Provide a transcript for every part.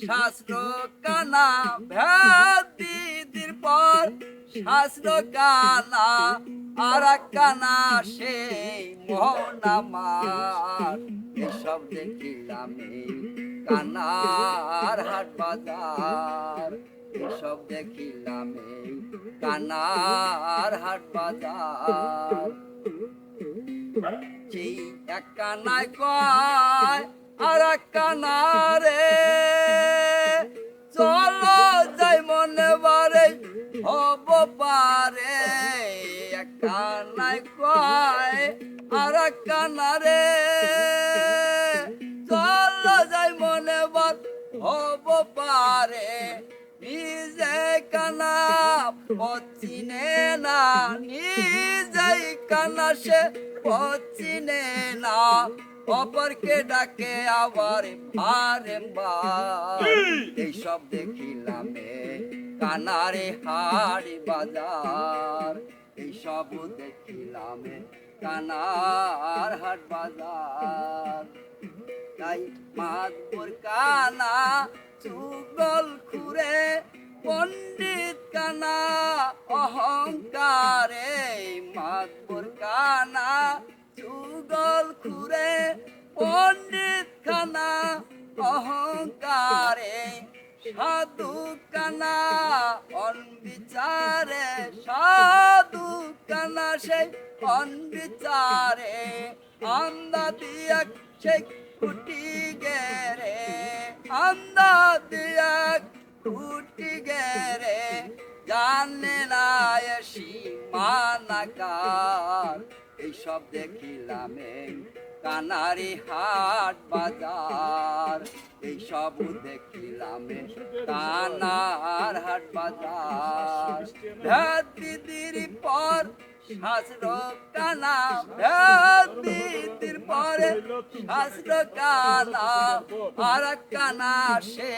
শাস্ত্র কানা ভ্যাদিদির পর শাস্ত্র কানা আর কানা সেই মোহন আমার এসব দেখিলাম কানার হাট বাজার। এসব দেখিলাম কানার হাট বাজার। সেই এক কানায় কয় আর এক কানারে পারে কানায় কয় আর এক কানারে চলো যাই মনে বার হব পারে, নিজে কানা পচিনে না, নিজেই কানা সে পচিনে না। অপরকে ডাকে আবার বারেম্বার এইসব দেখিলাম। কানারে হাড়ি বাজার, এইসব দেখিলাম কানার হাট বাজার। তাই মাতবর কানা চুগল খুরে পণ্ডিত কানা, অহংকারে মাতবর কানা চুগল খুরে পণ্ডিত খানা অহংকারে সাধু কানা অনবিচারে সাধু কানা, সেই অনবিচারে আন্দা দিয়া সেই কুটি গেরে, আন্দা দিয়া কুটি গেরে। জানে না সীমানাকার এইসব দেখিলাম কানারি হাট বাজার। দেখিলাম এই কানার হাট বাজার। দিদির পর শাস্ত্র কানা দিদির পরে শাস্ত্র কানা, আর কানা সে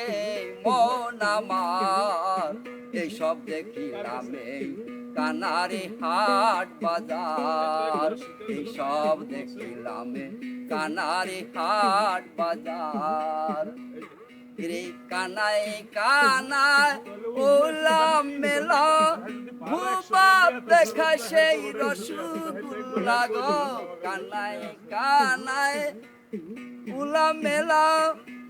মন আমার। এইসব দেখিলাম কানারে হাট বাজার এইসব দেখিলাম কানারে হাট বাজার। রে কানাই কানায় ওলাম মেলা ভূপাপ দেখা সেই রসগুল্লা গো। কানায় কানায় উলা মেলা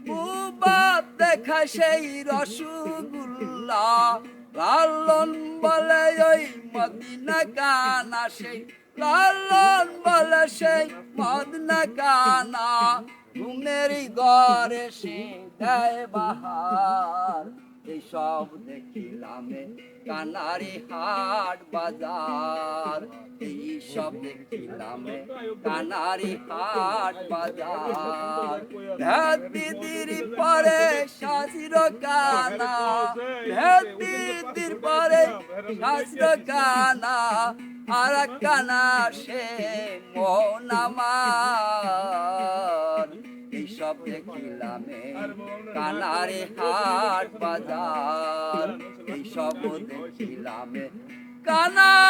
মুবাদ দেখা সেই রসগুল্লা। লালন বলে ওই মদিনা কানা সেই, লালন বলে সেই মদিনা কানা ঘুমের ঘরে সে দেয় বাহার এইসব দেখিলাম কানারি হাট বাজার। এইসব দেখিলাম কানারি হাট বাজার। দিদির পরে শাসির কানা দিদির পরে শাস্ত্র কানা আর কানা সে মন এইসব দেখিলাম কানারে হাট বাজার। এইসব দেখিলাম কানার